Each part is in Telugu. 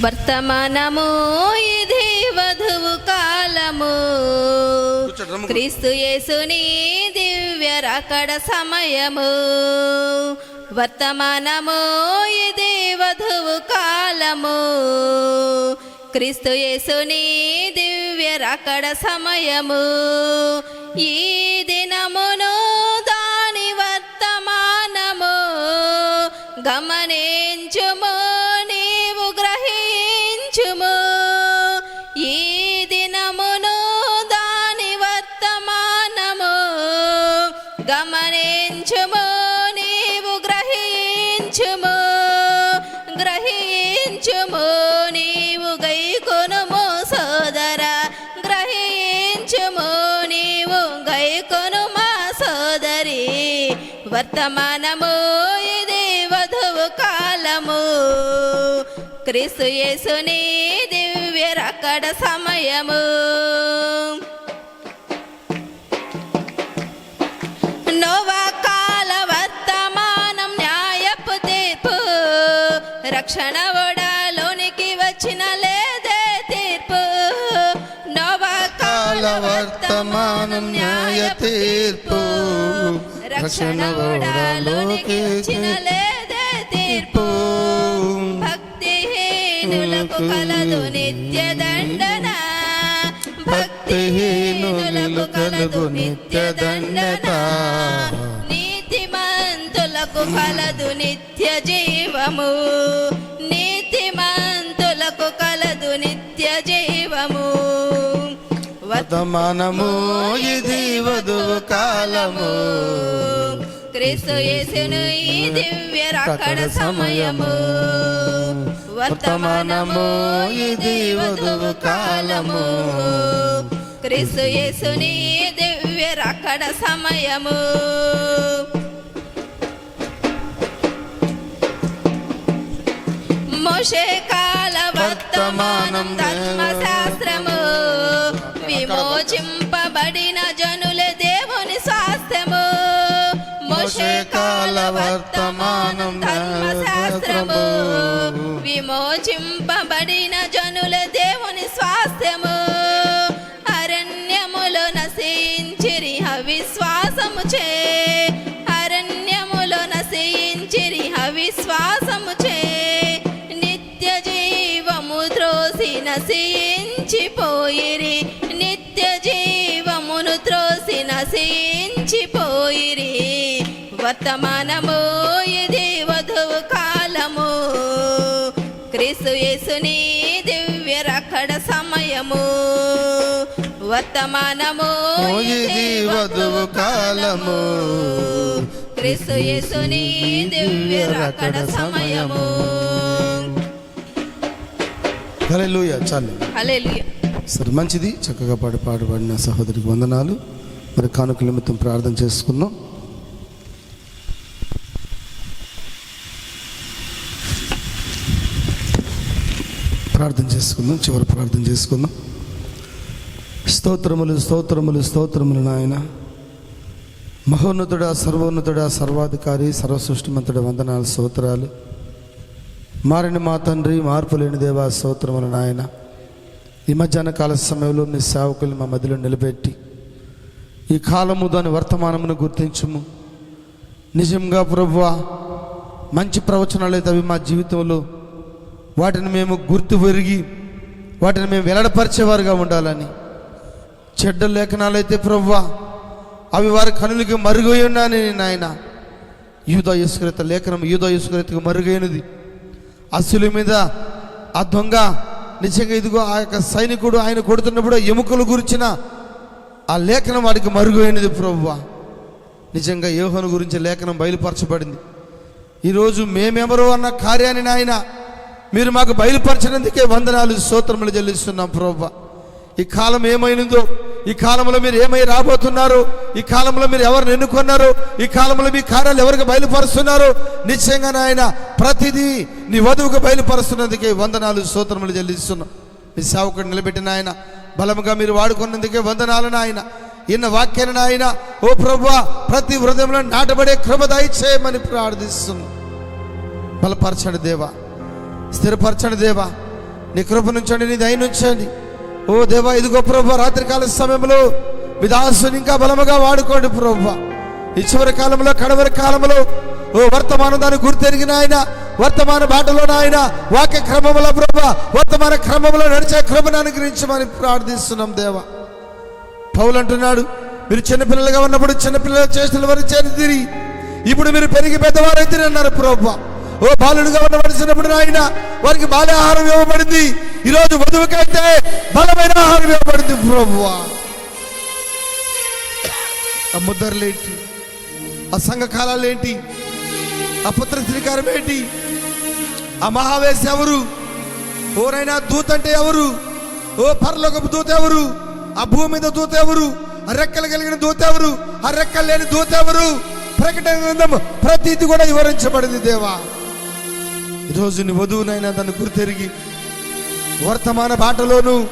వర్తమానము ఇది వధువు కాలము. క్రీస్తు యేసుని దివ్య రకడ సమయము. వర్తమానము ఇది వధువు కాలము. క్రీస్తు యేసుని దివ్య రకడ సమయము. ఈ దినమును దాని వర్తమానము. గమనించుము గమనించుము నీవు గ్రహించుము గ్రహించుము నీవు గైకొనుము సోదర గ్రహించుము నీవు గైకొనుమా సోదరి. వర్తమానము ఇది వధువు కాలము. క్రీస్తు యేసుని దివ్య రకడ సమయము. రక్షణ వచ్చిన లేదే తీర్పు. నవకాల కాల వర్తమానం న్యాయ తీర్పు. రక్షణ వచ్చిన లేదే తీర్పు. భక్తిహీనులకు కలదు నిత్య దండన. భక్తిహీనులకు కలదు నిత్య దండన. నీతిమంతులకు కలదు నిత్య జీవము. వర్తమానము ఇది వధువు కాలము. క్రీస్తు యేసును ఈ దివ్య రకడ సమయము. వర్తమానము ఇది వధువు కాలము. క్రీస్తు యేసుని దివ్య రకడ సమయము. మోషే కాల వర్తమానం వర్తమానం ధర్మశాస్త్రము. విమోచింపబడిన జనుల దేవుని స్వాస్థ్యము. అరణ్యములో నశించిరి అవిశ్వాసము చే. అరణ్యములో నశించిరి అవిశ్వాసము చే. నిత్య జీవము త్రోసి నశించిపోయిరి. నిత్య జీవమును త్రోసి నశించిపోయిరి వర్తమానము ఇది వధువు కాలము. క్రీస్తు యేసుని దివ్య రకడ సమయము. వర్తమానము ఇది వధువు కాలము. క్రీస్తు యేసుని దివ్య రకడ సమయము. హల్లెలూయా చాలు. హల్లెలూయా. సరే మంచిది. చక్కగా పాడి పాడబడిన సహోదరికి వందనాలు. మరి కానుకల నిమిత్తం ప్రార్థన చేసుకుందాం. ప్రార్థన చేసుకుందాం చివరి ప్రార్థన చేసుకుందాం. స్తోత్రములు స్తోత్రములు స్తోత్రములు నాయన. మహోన్నతుడా సర్వోన్నతుడా సర్వాధికారి సర్వసృష్టిమంతుడ వందనాలు స్తోత్రాలు. మారిన మా తండ్రి మార్పు లేని దేవా స్తోత్రములు నాయన. ఈ మధ్యాహ్న కాల సమయంలో మీ సేవకులు మా మధ్యలో నిలబెట్టి ఈ కాలము దాని వర్తమానమును గుర్తించుము. నిజంగా ప్రభువా మంచి ప్రవచనాలు అయితే అవి మా జీవితంలో వాటిని మేము గుర్తు పెరిగి వాటిని మేము వెల్లడపరిచేవారుగా ఉండాలని. చెడ్డ లేఖనాలు అయితే ప్రభువా అవి వారి కనులకి మరుగై ఉన్నాను నాయన. యూదో యుస్కృత లేఖనం యూదో యుస్కృతకు మరుగైనది. అసలు మీద ఆ దొంగ నిజంగా ఇదిగో ఆ యొక్క సైనికుడు ఆయన కొడుతున్నప్పుడు ఎముకలు గురించిన ఆ లేఖనం వాడికి మరుగైనది ప్రభువా నిజంగా యోహను గురించి లేఖనం బయలుపరచబడింది. ఈరోజు మేమెవరు అన్న కార్యాన్ని నాయన మీరు మాకు బయలుపరచినందుకే వందనాలు స్తోత్రములు చెల్లిస్తున్నాం ప్రభువా ఈ కాలం ఏమైందో ఈ కాలంలో మీరు ఏమై రాబోతున్నారు ఈ కాలంలో మీరు ఎవరిని ఎన్నుకున్నారు ఈ కాలంలో మీ కార్యాలు ఎవరికి బయలుపరుస్తున్నారు నిశ్చయంగా నాయన ప్రతిదీ నీ వధువుకు బయలుపరుస్తున్నందుకే వందనాలు స్తోత్రములు చెల్లిస్తున్నాం. మీ సేవకుడు నిలబెట్టిన ఆయన బలముగా మీరు వాడుకున్నందుకే వందనాలు నాయన. ఇన్న వాక్యాన్ని నాయన ఓ ప్రభువా ప్రతి హృదయంలో నాటబడే కృప దయచేయమని ప్రార్థిస్తున్నాం. బలపరచడు దేవా. స్థిరపరచండి దేవా. నీ కృప నుంచండి నీ దయ నుంచండి. ఓ దేవా ఇదిగో ప్రభు రాత్రికాల సమయంలో మీ దాసుని ఇంకా బలముగా వాడుకోండి ప్రభు. ఈ చివరి కాలంలో కడవరి కాలంలో ఓ వర్తమానం దాన్ని గుర్తెరిగిన ఆయన వర్తమాన బాటలో ఆయన వాక్య క్రమంలో ప్రభు వర్తమాన క్రమంలో నడిచే కృపను అనుగ్రహించమని ప్రార్థిస్తున్నాం దేవా. పౌలు అంటున్నాడు మీరు చిన్నపిల్లలుగా ఉన్నప్పుడు చిన్నపిల్లలు చేసిన వారి చేరి తిరిగి ఇప్పుడు మీరు పెరిగి పెద్దవారైతే అన్నారు ప్రభు. ఓ బాలుడుగా ఉన్నవాడు చిన్నప్పుడు ఆయన వారికి బాల్య ఆహారం ఇవ్వబడింది. ఈరోజు వధువుకైతే బలమైన ఆహారం ఇవ్వబడింది ప్రభు ఆ ముద్రలేంటి? ఆ సంఘకాలాలు ఏంటి ఆ పుత్ర శ్రీకారం ఏంటి? ఆ మహావేశ ఎవరు? ఓరైనా దూత అంటే ఎవరు? ఓ పరలోకపు దూత ఎవరు? ఆ భూమి మీద దూత ఎవరు? ఆ రెక్కలు కలిగిన దూత ఎవరు? ఆ రెక్కలు లేని దూత ఎవరు? ప్రకటన గ్రంథం ప్రతిది కూడా వివరించబడింది దేవా. ఈరోజు నీ వధువునైనా దాన్ని గురితెరిగి వర్తమాన బాటలోను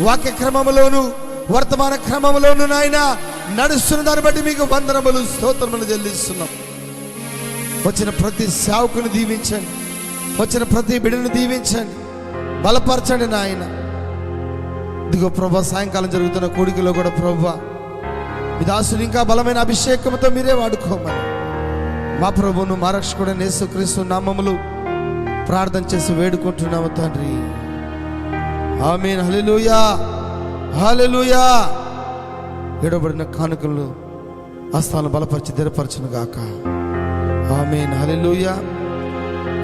వాక్య క్రమములోను వర్తమాన క్రమములోను నాయన నడుస్తున్న దాన్ని బట్టి మీకు వందనములు స్తోత్రములు చెల్లిస్తున్నాం. వచ్చిన ప్రతి సేవకుని దీవించండి. వచ్చిన ప్రతి బిడ్డను దీవించండి. బలపరచండి నాయన. ఇదిగో ప్రభా సాయంకాలం జరుగుతున్న కోడికలో కూడా ప్రభా మీ దాసుని ఇంకా బలమైన అభిషేకంతో మీరే వాడుకోమని. మా ప్రభువును మా రక్షకుడు నేసుక్రీస్తు నామములు ప్రార్థన చేసి వేడుకుంటున్నాము తండ్రి. ఆమేన్. హలెలుయా హలెలుయా ఎడబడిన కానుకలు హస్తాలను బలపరిచి దిరపరచును గాక. ఆమేన్. హలెలుయా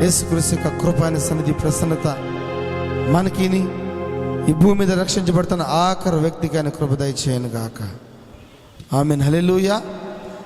యేసుక్రీస్తు యొక్క కృప సన్నిధి ప్రసన్నత మనకిని ఈ భూమి మీద రక్షించబడుతున్న ఆఖరు వ్యక్తికి ఆయన కృప దయచేయను గాక. ఆమెన్. హలెలుయా